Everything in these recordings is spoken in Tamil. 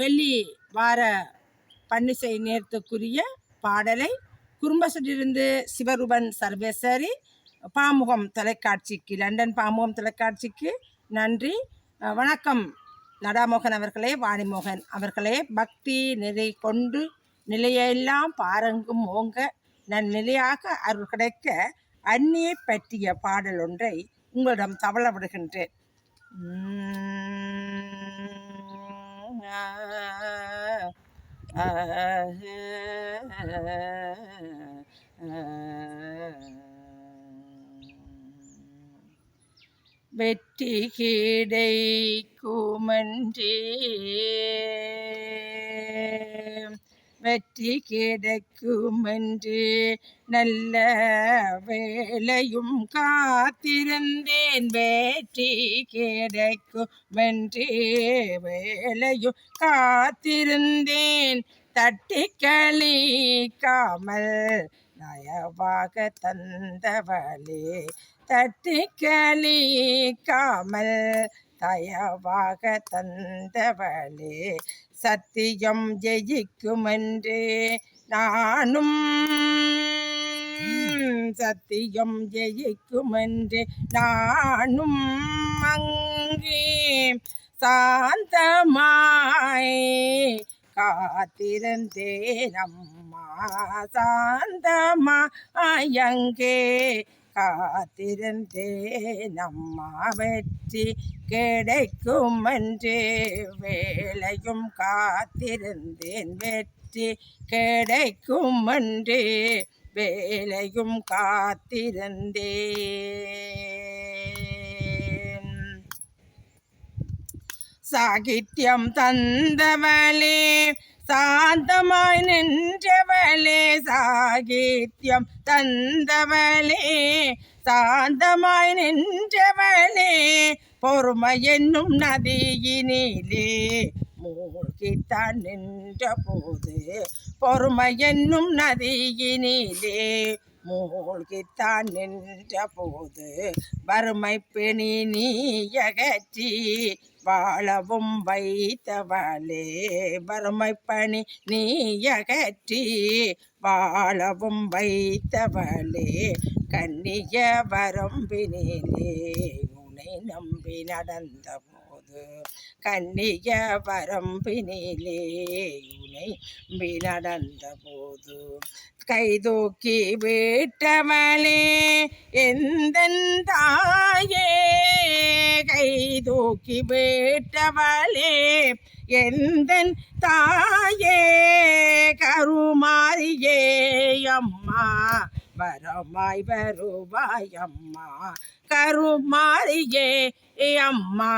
வெள்ளி வார பன்னிசை நேரத்துக்குரிய பாடலை குறும்பசிலிருந்து சிவருபன் சர்வேசரி பாமுகம் தொலைக்காட்சிக்கு லண்டன் பாமுகம் தொலைக்காட்சிக்கு நன்றி. வணக்கம். நடாமோகன் அவர்களே வாணிமோகன் அவர்களே பக்தி நிலை கொண்டு நிலையெல்லாம் பாரங்கும் ஓங்க நன் நிலையாக அருள் கிடைக்க அன்னியை பற்றிய பாடல் ஒன்றை உங்களிடம் தவள விடுகின்றேன். வெற்றி கிடைக்குமன்றே வெற்றி கிடைக்குமென்று நல்ல வேலையும் காத்திருந்தேன். வெற்றி கிடைக்குமென்று வேலையும் காத்திருந்தேன். தட்டி கழிக்காமல் நயவாக தந்தவளே தட்டி கழிக்காமல் தயவாக தந்தவளே சத்தியம் ஜெயிக்குமென்று நானும். சத்தியம் ஜெயிக்குமென்று நானும் அங்கே. சாந்தமாய் காத்திருந்தேன் அம்மா சாந்தமாயங்கே காத்திருந்தேன் அம்மா வெற்றி கிடைக்கும் என்று வேலையும் காத்திருந்தேன் வெற்றி கிடைக்கும் என்று வேலையும் காத்திருந்தேன். சாகித்யம் தந்தவளே சாந்தமாய் நின்ற சாகித்யம் தந்தவளே சாந்தமாய் நின்றவளே பொறுமை என்னும் நதியினிலே மூழ்கித்தான் நின்ற போது பொறுமை என்னும் நதியினிலே மூழ்கித்தான் நின்ற போது வறுமை பிணி நீயகற்றி வாழவும் வைத்தவளே. வறுமை பணி நீயகற்றி வாழவும் வைத்தவளே. கண்ணிய வரம்பினிலே உனை நம்பி நடந்தவும் கன்னிய கண்ணிய உனை நடந்த போது கைதூக்கி விட்டவளே எந்த தாயே? கைதூக்கி விட்டவளே எந்த தாயே? கருமாரியே அம்மா வரமாய் வருவாய் அம்மா. கருமாரியே அம்மா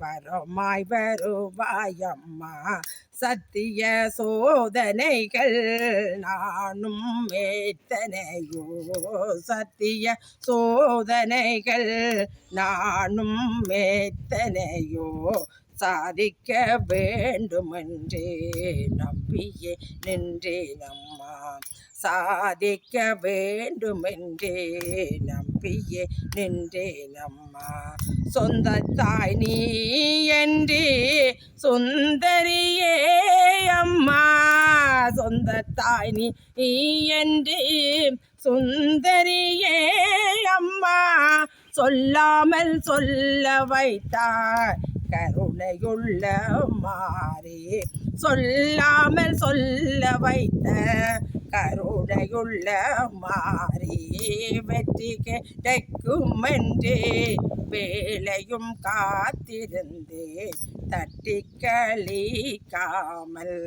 வரமாய் வருவாய் அம்மா. சத்திய சோதனைகள் நானும் மேத்தனையோ சத்திய சோதனைகள் நானும் மேத்தனையோ சாதிக்க வேண்டுமென்றே நம்பியே நின்றேன் அம்மா. சாதிக்க வேண்டுமென்றே நம்பியே நின்றேன் அம்மா சொந்த தாய் நீ என்றே சுந்தரியே அம்மா. சொந்த தாய் நீ என்றே சுந்தரியே அம்மா. சொல்லாமல் சொல்ல வைத்தாய் கருணையுள்ள மாறே. சொல்லாமல் சொல்ல வைத்த கருணையுள்ள மாறி வெற்றி கிடைக்கும் என்றே வேலையும் காத்திருந்து தட்டி கழிக்காமல்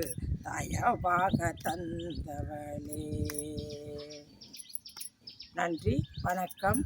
தயவாக தந்தவளே நன்றி வணக்கம்